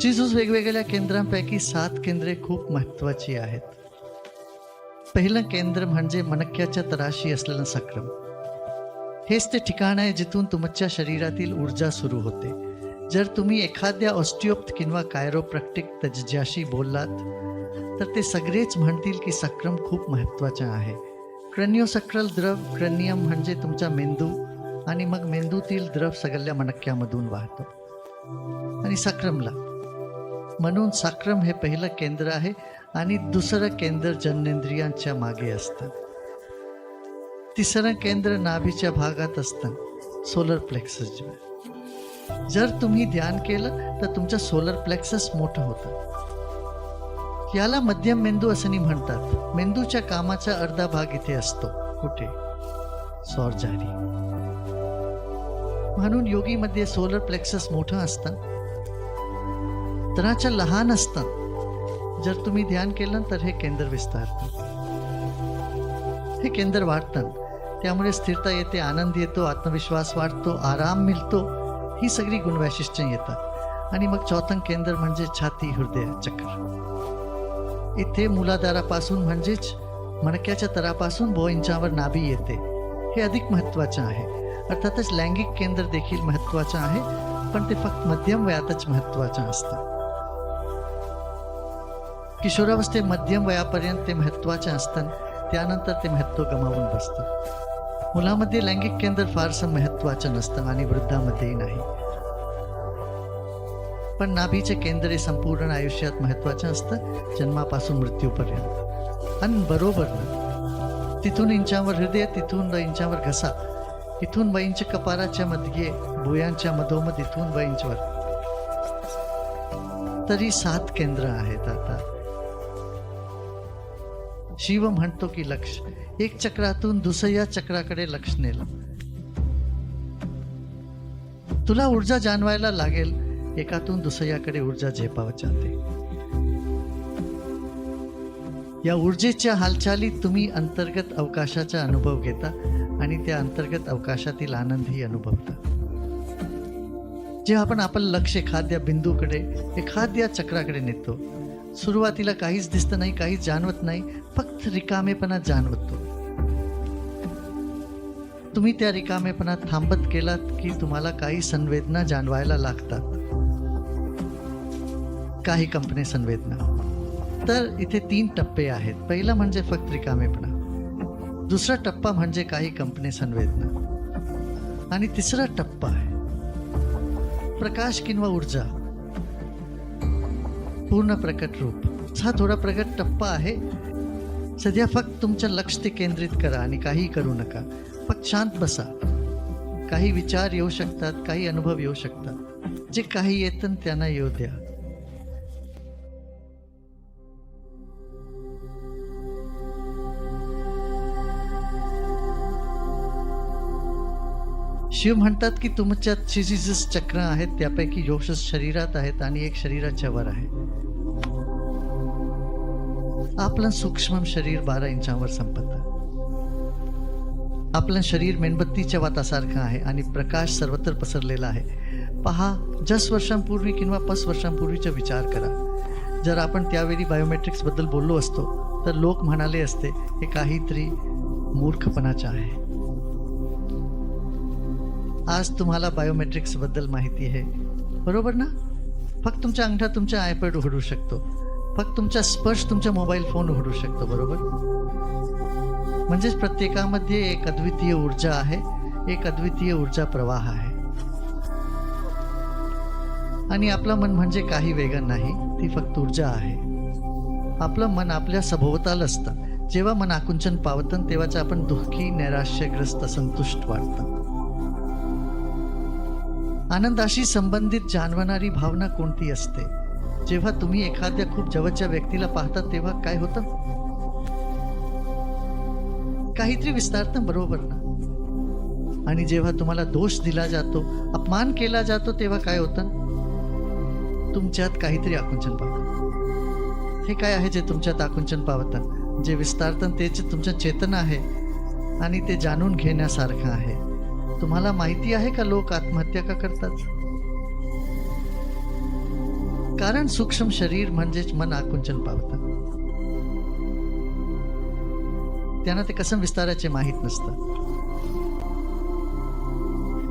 जिजूस वेगवेगळ्या केंद्रांपैकी सात केंद्रे खूप महत्त्वाची आहेत. पहिलं केंद्र म्हणजे मनक्याच्या तराशी असलेलं सक्रम. हेच ते ठिकाण आहे जिथून तुमच्या शरीरातील ऊर्जा सुरू होते. जर तुम्ही एखाद्या ऑस्टिओप्थ किंवा कायरोप्रॅक्टिक तज्ज्याशी बोललात तर ते सगळेच म्हणतील की सक्रम खूप महत्त्वाचा आहे. क्रनिओसक्रल द्रव क्रनियम म्हणजे तुमचा मेंदू आणि मग मेंदूतील द्रव सगळ्या मणक्यामधून वाहतो. आणि सक्रमला म्हणून सक्रम हे पहिलं केंद्र आहे आणि दुसरं केंद्र जननेंद्रियांच्या मागे असतं. तिसरं केंद्र नाभीच्या भागात असतं सोलर प्लेक्सस जर तुम्ही ध्यान केलं तर तुमचं सोलर प्लेक्सस मोठं होतं. याला मध्यम मेंदू असं नाही म्हणतात. मेंदूच्या कामाचा अर्धा भाग इथे असतो. कुठे? स्वारजारी म्हणून योगीमध्ये सोलर प्लेक्सस मोठं असतं. तराच्या लहान असतात. जर तुम्ही ध्यान केलं तर हे केंद्र विस्तार हे केंद्र वाढतं. त्यामुळे स्थिरता येते आनंद येतो आत्मविश्वास वाढतो आराम मिळतो. ही सगळी गुणवैशिष्ट्ये येतात. आणि मग चौथं केंद्र म्हणजे छाती हृदय चक्र. इथे मुलादारापासून म्हणजेच मणक्याच्या तरापासून बो इंचावर नाभी येते. हे अधिक महत्त्वाचं आहे. अर्थातच लैंगिक केंद्र देखील महत्त्वाचं आहे पण ते फक्त मध्यम वयातच महत्त्वाचं असतं. किशोरावस्थे मध्यम वयापर्यंत ते महत्त्वाचे असतं त्यानंतर ते महत्त्व गमावून बसतं मुलामध्ये लैंगिक केंद्र फारसं महत्त्वाचं नसतं आणि वृद्धामध्येही नाही. पण नाभीचे केंद्र हे संपूर्ण आयुष्यात महत्त्वाचं असतं जन्मापासून मृत्यूपर्यंत. आणि बरोबर ना? तिथून इंचावर हृदय तिथून इंचावर घसा. इथून ब इंच कपाराच्या मध्ये भुयांच्या मधोमध इथून ब इंचवर तरी सात केंद्र आहेत आता. शिव म्हणतो की लक्ष. एक चक्रातून दुसऱ्या चक्राकडे लक्ष नेलं. तुला ऊर्जा जाणवायला लागेल. एकातून दुसऱ्याकडे ऊर्जा झेपावत जाते या ऊर्जेच्या हालचालीत तुम्ही अंतर्गत अवकाशाचा अनुभव घेता आणि त्या अंतर्गत अवकाशातील आनंदही अनुभवता. जेव्हा आपण आपलं लक्ष एखाद्या बिंदूकडे एखाद्या चक्राकडे नेतो सुरुवातीला काहीच दिसत नाही काहीच जाणवत नाही फक्त रिकामेपणा जाणवतो. तुम्ही त्या रिकामेपणात थांबत केलात की तुम्हाला काही संवेदना जाणवायला लागतात. काही कंपनी संवेदना. तर इथे तीन टप्पे आहेत. पहिला म्हणजे फक्त रिकामेपणा. दुसरा टप्पा म्हणजे काही कंपनी संवेदना. आणि तिसरा टप्पा आहे. प्रकाश किंवा ऊर्जा. पूर्ण प्रकट रूप. हा थोडा प्रकट टप्पा आहे. सध्या फक्त तुमचं लक्ष ते केंद्रित करा आणि काही करू नका. फक्त शांत बसा. काही विचार येऊ शकतात काही अनुभव येऊ शकतात. जे काही येतं त्यांना येऊ द्या. शिव म्हणतात की तुमच्यात शिजीजस चक्र आहेत त्यापैकी योशस शरीरात आहेत आणि एक शरीराच्या वर आहे. आपलं सूक्ष्म शरीर बारा इंचावर संपत. आपलं शरीर मेणबत्तीच्या वातासारखं आहे आणि प्रकाश सर्वत्र पसरलेला आहे. पहा जस वर्षांपूर्वी किंवा पाच वर्षांपूर्वीचा विचार करा. जर आपण त्यावेळी बायोमेट्रिक्सबद्दल बोललो असतो तर लोक म्हणाले असते हे काहीतरी मूर्खपणाचं आहे. आज तुम्हाला बायोमेट्रिक्सबद्दल माहिती आहे. बरोबर ना? फक्त तुमच्या अंगठा तुमच्या आयपॅड उघडू शकतो. फक्त तुमचा स्पर्श तुमच्या मोबाईल फोन उघडू शकतो बरोबर? म्हणजेच प्रत्येकामध्ये एक अद्वितीय ऊर्जा आहे एक अद्वितीय ऊर्जा प्रवाह आहे. आणि आपलं मन म्हणजे काही वेगळं नाही ती फक्त ऊर्जा आहे. आपलं मन आपल्या सभोवताल असतं. जेव्हा मन आकुंचन पावतं तेव्हाच आपण दुःखी नैराश्यग्रस्त संतुष्ट वाटतं. आनंदाशी संबंधित जाणवणारी भावना कोणती असते? जेव्हा तुम्ही एखाद्या खूप जवळच्या व्यक्तीला पाहता तेव्हा काय होतं? काहीतरी विस्तारतं बरोबर ना? आणि जेव्हा तुम्हाला दोष दिला जातो अपमान केला जातो तेव्हा काय होतं? तुमच्यात काहीतरी आकुंचन पावतं. हे काय आहे जे तुमच्यात आकुंचन पावतं? जे विस्तारतं तेच तुमचं चेतन आहे आणि ते जाणून घेण्यासारखं आहे. तुम्हाला माहिती आहे का लोक आत्महत्या का करतात? कारण सूक्ष्म शरीर म्हणजेच मन आकुंचन पावतं. त्यांना ते कसं विस्ताराचे माहीत नसतं.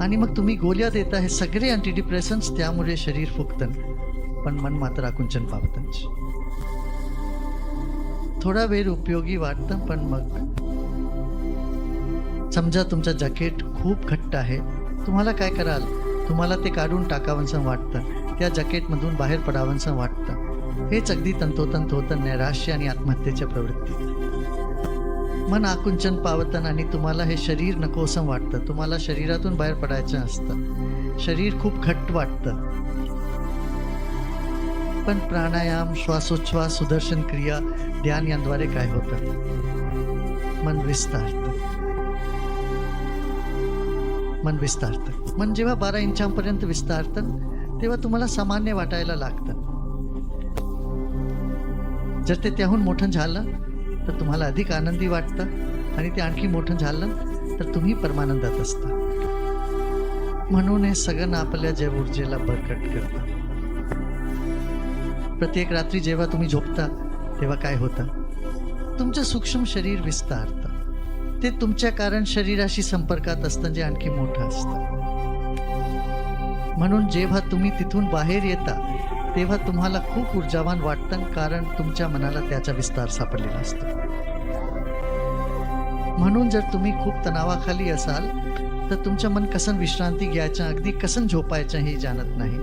आणि मग तुम्ही गोळ्या देता हे सगळे अँटीडिप्रेशन्स त्यामुळे शरीर फुगतं. पण मन मात्र आकुंचन पावतं थोडा वेळ उपयोगी वाटतं पण मग समजा तुमचं जॅकेट खूप घट्ट आहे तुम्हाला काय कराल? तुम्हाला ते काढून टाकावंसं वाटतं. त्या जॅकेटमधून बाहेर पडावंसं वाटतं. हेच अगदी तंतोतंत होतं नैराश्य आणि आत्महत्येच्या प्रवृत्तीत. मन आकुंचन पावतं आणि तुम्हाला हे शरीर नकोसं वाटतं. तुम्हाला शरीरातून बाहेर पडायचं असतं. शरीर खूप घट्ट वाटतं. पण प्राणायाम श्वासोच्छ्वास सुदर्शन क्रिया ध्यान यांद्वारे काय होतं? मन विस्तारतं. मन विस्तारतं. मन जेव्हा बारा इंचांपर्यंत विस्तारतं तेव्हा तुम्हाला सामान्य वाटायला लागतं. जर ते त्याहून मोठं झालं तर तुम्हाला अधिक आनंदी वाटतं आणि ते आणखी मोठं झालं तर तुम्ही परमानंदात असता. म्हणून हे सगळं आपल्या जैव ऊर्जेला बरकट करतं. प्रत्येक रात्री जेव्हा तुम्ही झोपता तेव्हा काय होतं? तुमचं सूक्ष्म शरीर विस्तारतं. ते तुमच्या कारण शरीराशी संपर्कात असतं जे आणखी मोठं असतं. म्हणून जेव्हा तुम्ही तिथून बाहेर येता तेव्हा तुम्हाला खूप ऊर्जावान वाटतं कारण तुमच्या मनाला त्याचा विस्तार सापडलेला असतो. म्हणून जर तुम्ही खूप तणावाखाली असाल तर तुमचं मन कसं विश्रांती घ्यायचं अगदी कसं झोपायचं हे जाणत नाही.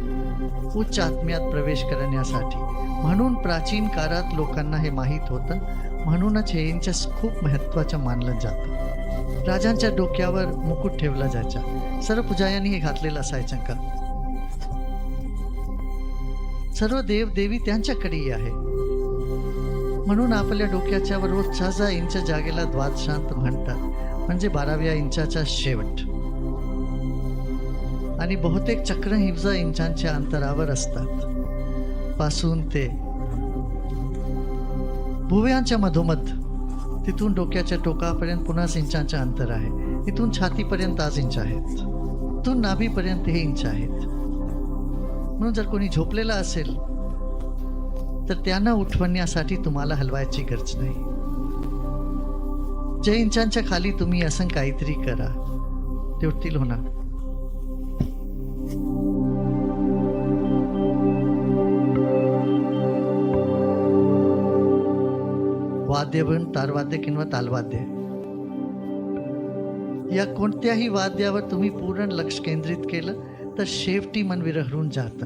उच्च आत्म्यात प्रवेश करण्यासाठी. म्हणून प्राचीन काळात लोकांना हे माहीत होतं म्हणूनच हे यांच्या खूप महत्त्वाचं मानलं जातं. राजांच्या डोक्यावर मुकुट ठेवला जायचा. सर्व पुजायांनी हे घातलेलं असायचं का? सर्व देव देवी त्यांच्याकडेही आहे. म्हणून आपल्या डोक्याच्या बरोबर छाजा इंच जागेला द्वादशांत म्हणतात. म्हणजे बाराव्या इंचाचा शेवट. आणि बहुतेक चक्र हिवजा इंचांच्या अंतरावर असतात. पासून ते भुवयांच्या मधोमध. तिथून डोक्याच्या टोकापर्यंत पुन्हा इंचांचं अंतर आहे. तिथून छातीपर्यंत आज इंच आहेत. तिथून नाभीपर्यंत हे इंच आहेत. म्हणून जर कोणी झोपलेला असेल तर त्यांना उठवण्यासाठी तुम्हाला हलवायची गरज नाही. जे इंचांच्या खाली तुम्ही असं काहीतरी करा. ते उठतील होणार. वाद्य पण तारवाद्य किंवा तालवाद्य. या कोणत्याही वाद्यावर तुम्ही पूर्ण लक्ष केंद्रित केलं तर शेवटी मन विरहरून जातं.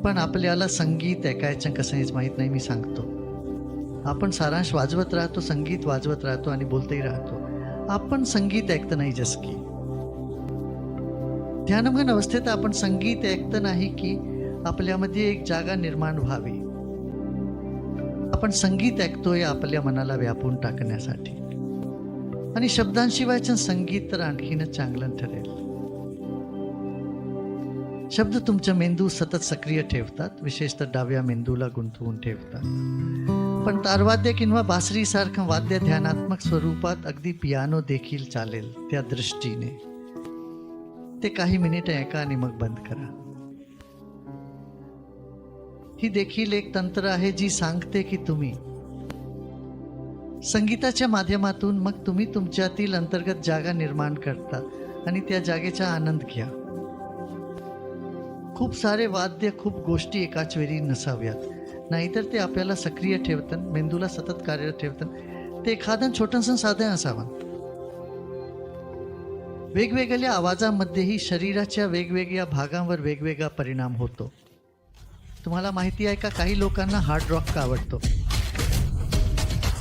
पण आपल्याला संगीत ऐकायचं कसं हेच माहीत नाही मी सांगतो. आपण सारांश वाजवत राहतो संगीत वाजवत राहतो आणि बोलतही राहतो. आपण संगीत ऐकतं नाही जस की ध्यानमग्न अवस्थेत आपण संगीत ऐकतं नाही की आपल्यामध्ये एक जागा निर्माण व्हावी. आपण संगीत ऐकतोय आपल्या मनाला व्यापून टाकण्यासाठी. आणि शब्दांशिवायचं संगीत तर आणखीनच चांगलं ठरेल. शब्द तुमचा मेंदू सतत सक्रिय ठेवतात. विशेषतः डाव्या मेंदूला गुंतवून ठेवतात. पण तारवाद्य किंवा बासरीसारखं वाद्य ध्यानात्मक स्वरूपात अगदी पियानो देखील चालेल त्या दृष्टीने. ते काही मिनिटं ऐका आणि मग बंद करा. ही देखील एक तंत्र आहे जी सांगते की तुम्ही संगीताच्या माध्यमातून मग तुम्ही तुमच्यातील अंतर्गत जागा निर्माण करता आणि त्या जागेचा आनंद घ्या. खूप सारे वाद्य खूप गोष्टी एकाच वेळी नसाव्यात. नाहीतर ते आपल्याला सक्रिय ठेवतं मेंदूला सतत कार्यरत ठेवतं. ते एखादं छोटंसं साधं असावं. वेगवेगळ्या आवाजामध्येही शरीराच्या वेगवेगळ्या भागांवर वेगवेगळा परिणाम होतो. तुम्हाला माहिती आहे का काही लोकांना हार्ड रॉक का आवडतो.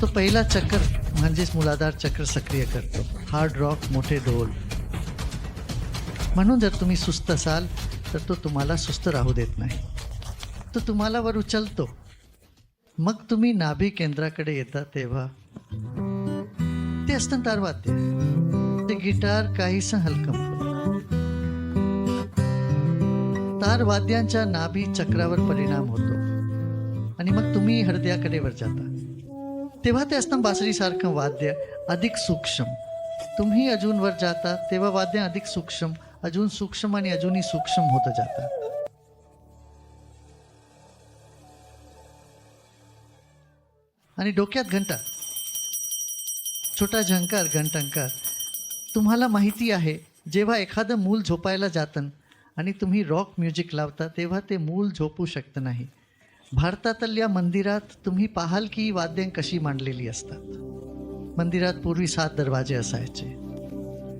तो पहिला चक्र म्हणजेच मुलाधार चक्र सक्रिय करतो. हार्ड रॉक मोठे ढोल. म्हणून जर तुम्ही सुस्त असाल तर तो तुम्हाला सुस्त राहू देत नाही. तो तुम्हाला वर उचलतो. मग तुम्ही नाभी केंद्राकडे येता तेव्हा ते असतं तारवाद्य ते गिटार काहीसं हलकं तार वाद्यांच्या नाभी चक्रावर परिणाम होतो. आणि मग तुम्ही हृदयाकडे वर जाता. तेव्हा ते असतं बासरीसारखं वाद्य अधिक सूक्ष्म. तुम्ही अजून वर जाता तेव्हा वाद्य अधिक सूक्ष्म अजून सूक्ष्म आणि अजूनही सूक्ष्म होत जातात आणि डोक्यात घंटा. छोटा झंकार घंटंकार. तुम्हाला माहिती आहे जेव्हा एखादं मूल झोपायला जातं आणि तुम्ही रॉक म्युझिक लावता तेव्हा ते मूल झोपू शकत नाही. भारतातल्या मंदिरात तुम्ही पाहाल की ही वाद्य कशी मांडलेली असतात. मंदिरात पूर्वी सात दरवाजे असायचे.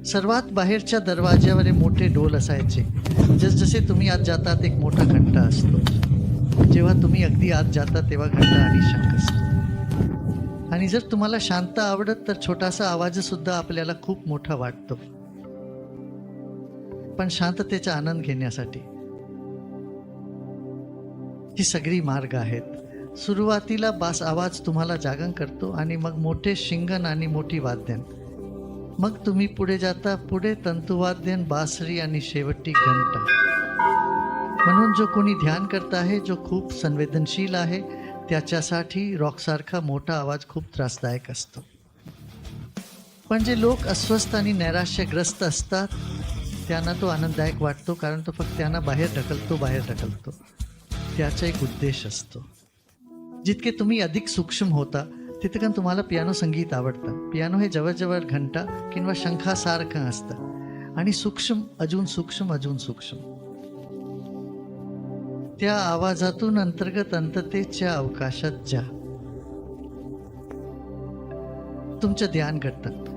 सर्वात बाहेरच्या दरवाज्यावर मोठे डोल असायचे. जसजसे तुम्ही आत जातात एक मोठा घंटा असतो. जेव्हा तुम्ही अगदी आत जाता तेव्हा घंटा आणि शंख असतो. आणि जर तुम्हाला शांत आवडत तर छोटासा आवाजसुद्धा आपल्याला खूप मोठा वाटतो. पण शांततेचा आनंद घेण्यासाठी ही सगळी मार्ग आहेत. सुरुवातीला बास आवाज तुम्हाला जागरण करतो आणि मग मोठे शिंगण आणि मोठी वाद्यन. मग तुम्ही पुढे जाता पुढे तंतुवाद्यन बासरी आणि शेवटी घंटा. म्हणून जो कोणी ध्यान करत आहे जो खूप संवेदनशील आहे त्याच्यासाठी रॉकसारखा मोठा आवाज खूप त्रासदायक असतो. पण जे लोक अस्वस्थ आणि नैराश्यग्रस्त असतात त्यांना तो आनंददायक वाटतो कारण तो फक्त त्यांना बाहेर ढकलतो बाहेर ढकलतो. त्याचा एक उद्देश असतो. जितके तुम्ही अधिक सूक्ष्म होता तितकं तुम्हाला पियानो संगीत आवडतं. पियानो हे जवळजवळ घंटा किंवा शंखासारखं असतं. आणि सूक्ष्म अजून सूक्ष्म अजून सूक्ष्म. त्या आवाजातून अंतर्गत अंततेच्या अवकाशात जा. तुमचं ध्यान घडतं